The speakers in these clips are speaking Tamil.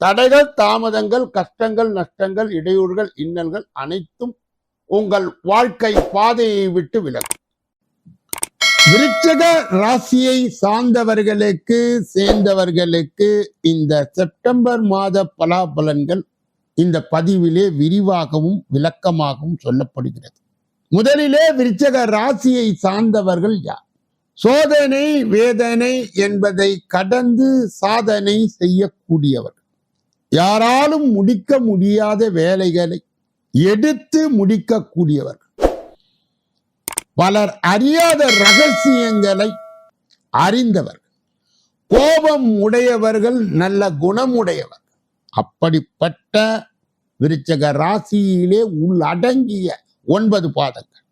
தடைகள் தாமதங்கள் கஷ்டங்கள் நஷ்டங்கள் இடையூறுகள் இன்னல்கள் அனைத்தும் உங்கள் வாழ்க்கை பாதையை விட்டு விலகும். விருச்சக ராசியை சார்ந்தவர்களுக்கு சேர்ந்தவர்களுக்கு இந்த செப்டம்பர் மாத பலாபலன்கள் இந்த பதிவிலே விரிவாகவும் விளக்கமாகவும் சொல்லப்படுகிறது. முதலிலே விருச்சக ராசியை சார்ந்தவர்கள் யார்? சோதனை வேதனை என்பதை கடந்து சாதனை செய்யக்கூடியவர் யாராலும் முடிக்க முடியாத வேலைகளை எடுத்து முடிக்கக்கூடியவர்கள். பலர் அறியாத ரகசியங்களை அறிந்தவர்கள். கோபம் உடையவர்கள் நல்ல குணமுடையவர் அப்படிப்பட்ட விருச்சக ராசியிலே உள்ளடங்கிய ஒன்பது பாதங்கள்.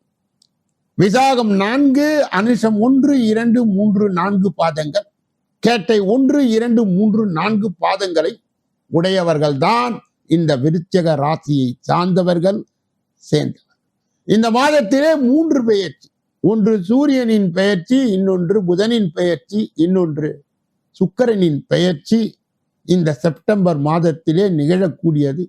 விசாகம் நான்கு அனுஷம் ஒன்று இரண்டு மூன்று நான்கு பாதங்கள். கேட்டை ஒன்று இரண்டு மூன்று நான்கு பாதங்களை உடையவர்கள்தான் இந்த விருச்சக ராசியை சார்ந்தவர்கள் சேர்ந்தவர். இந்த மாதத்திலே மூன்று பெயர்ச்சி. ஒன்று சூரியனின் பெயர்ச்சி இன்னொன்று புதனின் பெயர்ச்சி இன்னொன்று சுக்கரனின் பெயர்ச்சி இந்த செப்டம்பர் மாதத்திலே நிகழக்கூடியது.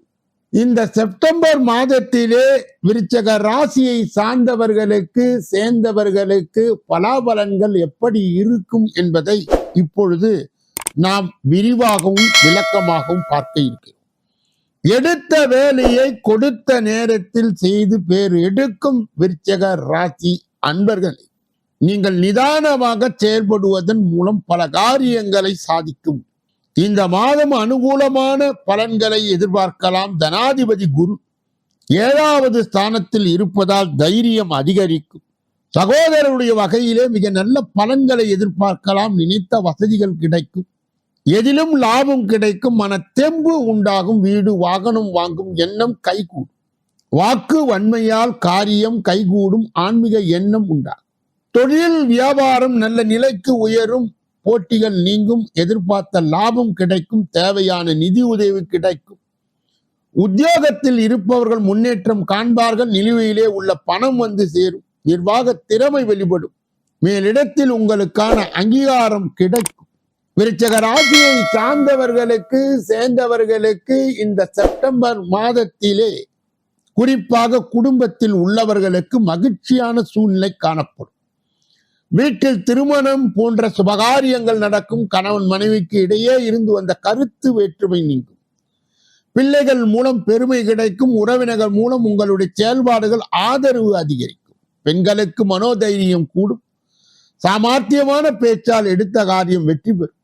இந்த செப்டம்பர் மாதத்திலே விருச்சக ராசியை சார்ந்தவர்களுக்கு சேர்ந்தவர்களுக்கு பலாபலன்கள் எப்படி இருக்கும் என்பதை இப்பொழுது நாம் விரிவாகவும் விளக்கமாகவும் பார்க்க இருக்கிறோம். எடுத்த வேலையை கொடுத்த நேரத்தில் செய்து பேர் எடுக்கும் விருச்சக ராசி அன்பர்களே நீங்கள் நிதானமாக செயல்படுவதன் மூலம் பல காரியங்களை சாதிக்கும். இந்த மாதம் அனுகூலமான பலன்களை எதிர்பார்க்கலாம். தனாதிபதி குரு ஏழாவது ஸ்தானத்தில் இருப்பதால் தைரியம் அதிகரிக்கும். சகோதரருடைய வகையிலே மிக நல்ல பலன்களை எதிர்பார்க்கலாம். நினைத்த வசதிகள் கிடைக்கும். எதிலும் லாபம் கிடைக்கும் மன தெம்பு உண்டாகும் வீடு வாகனம் வாங்கும் எண்ணம் கைகூடும். வாக்கு வன்மையால் காரியம் கைகூடும் ஆன்மீக எண்ணம் உண்டாகும். தொழில் வியாபாரம் நல்ல நிலைக்கு உயரும் போட்டிகள் நீங்கும் எதிர்பார்த்த லாபம் கிடைக்கும் தேவையான நிதி உதவி கிடைக்கும். உத்தியோகத்தில் இருப்பவர்கள் முன்னேற்றம் காண்பார்கள் நிலுவையிலே உள்ள பணம் வந்து சேரும் நிர்வாக திறமை வெளிப்படும். மேலிடத்தில் உங்களுக்கான அங்கீகாரம் கிடைக்கும். விருச்சக ராசியை சார்ந்தவர்களுக்கு சேர்ந்தவர்களுக்கு இந்த செப்டம்பர் மாதத்திலே குறிப்பாக குடும்பத்தில் உள்ளவர்களுக்கு மகிழ்ச்சியான சூழ்நிலை காணப்படும். வீட்டில் திருமணம் போன்ற சுபகாரியங்கள் நடக்கும். கணவன் மனைவிக்கு இடையே இருந்து வந்த கருத்து வேற்றுமை நீங்கும். பிள்ளைகள் மூலம் பெருமை கிடைக்கும். உறவினர்கள் மூலம் உங்களுடைய செயல்பாடுகள் ஆதரவு அதிகரிக்கும். பெண்களுக்கு மனோதைரியம் கூடும். சாமர்த்தியமான பேச்சால் எடுத்த காரியம் வெற்றி பெறும்.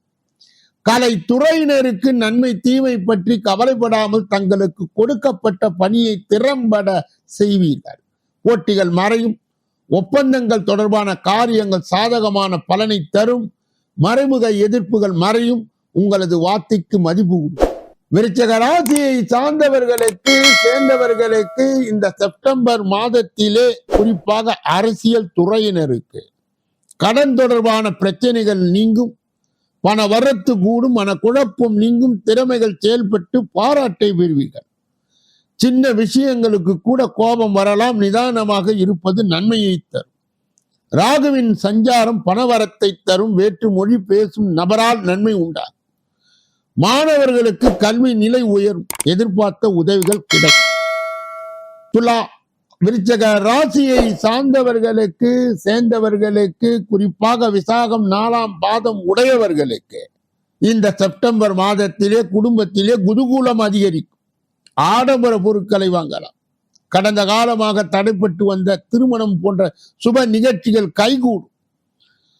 கலைத்துறையினருக்கு நன்மை தீமை பற்றி கவலைப்படாமல் தங்களுக்கு கொடுக்கப்பட்ட பணியை திறம்பட செய்வீர்கள். போட்டிகள் மறையும் ஒப்பந்தங்கள் தொடர்பான காரியங்கள் சாதகமான பலனை தரும் மறைமுக எதிர்ப்புகள் மறையும் உங்களது வார்த்தைக்கு மதிப்பு உண்டு. விருச்சக ராசியை சார்ந்தவர்களுக்கு சேர்ந்தவர்களுக்கு இந்த செப்டம்பர் மாதத்திலே குறிப்பாக அரசியல் துறையினருக்கு கடன் தொடர்பான பிரச்சனைகள் நீங்கும் மன வரத்து கூடும் மன குழப்பம் நீங்கும் திறமைகள் செயல்பட்டு பாராட்டை பெறுவீர்கள். சின்ன விஷயங்களுக்கு கூட கோபம் வரலாம் நிதானமாக இருப்பது நன்மையை தரும். ராகுவின் சஞ்சாரம் பணவரத்தை தரும் வேற்று மொழி பேசும் நபரால் நன்மை உண்டாகும். மாணவர்களுக்கு கல்வி நிலை உயரும் எதிர்பார்த்த உதவிகள் கிடைக்கும். துலா விருச்சக ராசியை சார்ந்தவர்களுக்கு சேர்ந்தவர்களுக்கு குறிப்பாக விசாகம் நாலாம் பாதம் உடையவர்களுக்கு இந்த செப்டம்பர் மாதத்திலே குடும்பத்திலே குதூகூலம் அதிகரிக்கும். ஆடம்பர பொருட்களை வாங்கலாம். கடந்த காலமாக தடைப்பட்டு வந்த திருமணம் போன்ற சுப நிகழ்ச்சிகள் கைகூடும்.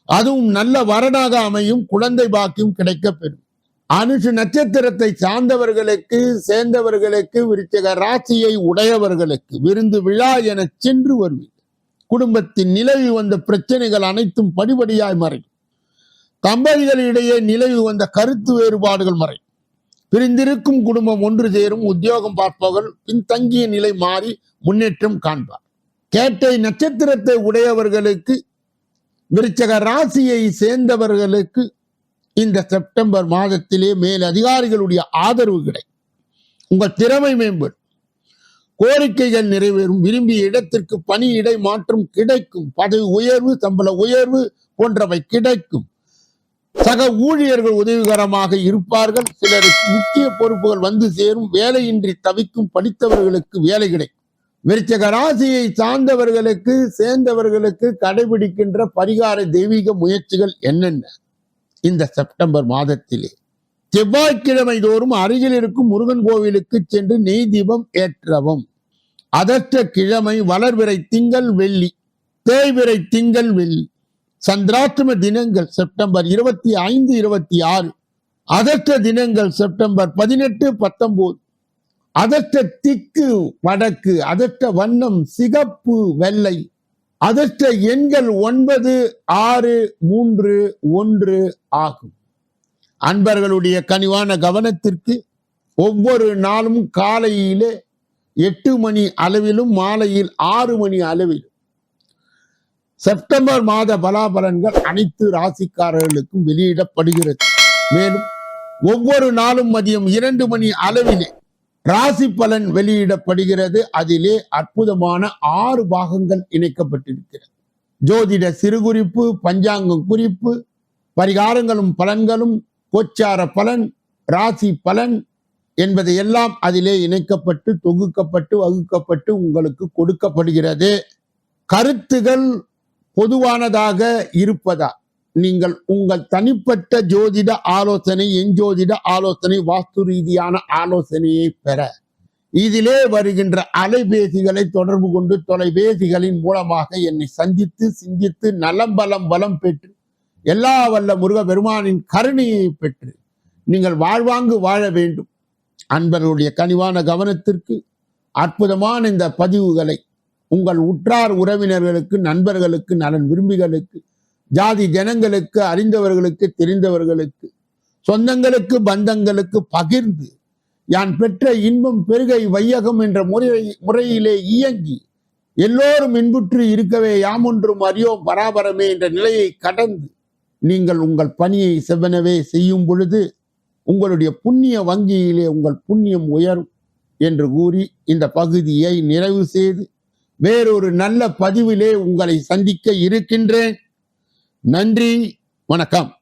அதுவும் நல்ல வரனாக அமையும் குழந்தை பாக்கியம் கிடைக்கப்பெறும். அனுஷ நட்சத்திரத்தை சார்ந்தவர்களுக்கு சேர்ந்தவர்களுக்கு விருச்சக ராசியை உடையவர்களுக்கு விருந்து விழா என சென்று வருவீர்கள் குடும்பத்தின் நிலவி வந்த பிரச்சனைகள் அனைத்தும் படிபடியாய் மறையும். தம்பதிகளிடையே நிலவி வந்த கருத்து வேறுபாடுகள் மறையும். பிரிந்திருக்கும் குடும்பம் ஒன்று சேரும் உத்தியோகம் பார்ப்பவர்கள் பின்தங்கிய நிலை மாறி முன்னேற்றம் காண்பார். கேட்டை நட்சத்திரத்தை உடையவர்களுக்கு விருச்சக ராசியை சேர்ந்தவர்களுக்கு இந்த செப்டம்பர் மாதத்திலே மேல் அதிகாரிகளுடைய ஆதரவு கிடைக்கும். உங்கள் திறமை மேம்படும். கோரிக்கைகள் நிறைவேறும். விரும்பிய இடத்திற்கு பணி இடை மாற்றம் கிடைக்கும். பதவி உயர்வு சம்பள உயர்வு போன்றவை கிடைக்கும். சக ஊழியர்கள் உதவிகரமாக இருப்பார்கள். சிலருக்கு முக்கிய பொறுப்புகள் வந்து சேரும். வேலையின்றி தவிக்கும் படித்தவர்களுக்கு வேலை கிடைக்கும். விருச்சக ராசியை சார்ந்தவர்களுக்கு சேர்ந்தவர்களுக்கு கடைபிடிக்கின்ற பரிகார தெய்வீக முயற்சிகள் என்னென்ன? இந்த செப்டம்பர் மாதத்திலே. செவ்வாய்க்கிழமை தோறும் அருகில் இருக்கும் முருகன் கோவிலுக்கு சென்று நெய் தீபம் ஏற்றவும். அதற்ற கிழமை வளர்விரை திங்கள் வெள்ளி தேய்விரை திங்கள் வெள்ளி சந்திராஷ்டம தினங்கள் செப்டம்பர் இருபத்தி ஐந்து இருபத்தி ஆறு அதற்ற தினங்கள் செப்டம்பர் பதினெட்டு பத்தொன்பது அதற்ற திக்கு வடக்கு அதற்ற வண்ணம் சிகப்பு வெள்ளை அதற்ற எண்கள் ஒன்பது ஆறு மூன்று ஒன்று ஆகும். அன்பர்களுடைய கனிவான கவனத்திற்கு ஒவ்வொரு நாளும் காலையிலே எட்டு மணி அளவிலும் மாலையில் ஆறு மணி அளவிலும். செப்டம்பர் மாத பலாபலன்கள் அனைத்து ராசிக்காரர்களுக்கும் வெளியிடப்படுகிறது. மேலும் ஒவ்வொரு நாளும் மதியம் இரண்டு மணி அளவிலே ராசி பலன் வெளியிடப்படுகிறது. அதிலே அற்புதமான ஆறு பாகங்கள் இணைக்கப்பட்டிருக்கிறது. ஜோதிட சிறுகுறிப்பு பஞ்சாங்கம் குறிப்பு பரிகாரங்களும் பலன்களும் கோச்சார பலன் ராசி பலன் என்பதை எல்லாம் அதிலே இணைக்கப்பட்டு தொகுக்கப்பட்டு வகுக்கப்பட்டு உங்களுக்கு கொடுக்கப்படுகிறது. கருத்துகள் பொதுவானதாக இருப்பதா? நீங்கள் உங்கள் தனிப்பட்ட ஜோதிட ஆலோசனை எஞ்சோதிட ஆலோசனை வாஸ்து ரீதியான ஆலோசனையை பெற. இதிலே வருகின்ற அலைபேசிகளை தொடர்பு கொண்டு தொலைபேசிகளின் மூலமாக என்னை சந்தித்து சிந்தித்து நலம் பலம் பலம் பெற்று எல்லா வல்ல முருக பெருமானின் கருணையை பெற்று நீங்கள் வாழ்வாங்கு வாழ வேண்டும். அன்பர்களுடைய கனிவான கவனத்திற்கு அற்புதமான இந்த பதிவுகளை உங்கள் உற்றார் உறவினர்களுக்கு நண்பர்களுக்கு நலன் விரும்பிகளுக்கு ஜாதி ஜனங்களுக்கு அறிந்தவர்களுக்கு தெரிந்தவர்களுக்கு சொந்தங்களுக்கு பந்தங்களுக்கு பகிர்ந்து யான் பெற்ற இன்பம் பெருகை வையகம் என்ற முறை முறையிலே இயங்கி எல்லோரும் இன்புற்று இருக்கவே யாமொன்றும் அறியோம் பராபரமே என்ற நிலையை கடந்து நீங்கள் உங்கள் பணியை செவ்வனவே செய்யும் பொழுது உங்களுடைய புண்ணிய வங்கியிலே உங்கள் புண்ணியம் உயரும் என்று கூறி இந்த பகுதியை நிறைவு செய்து வேறொரு நல்ல பதிவிலே உங்களை சந்திக்க இருக்கின்றேன். நன்றி வணக்கம்.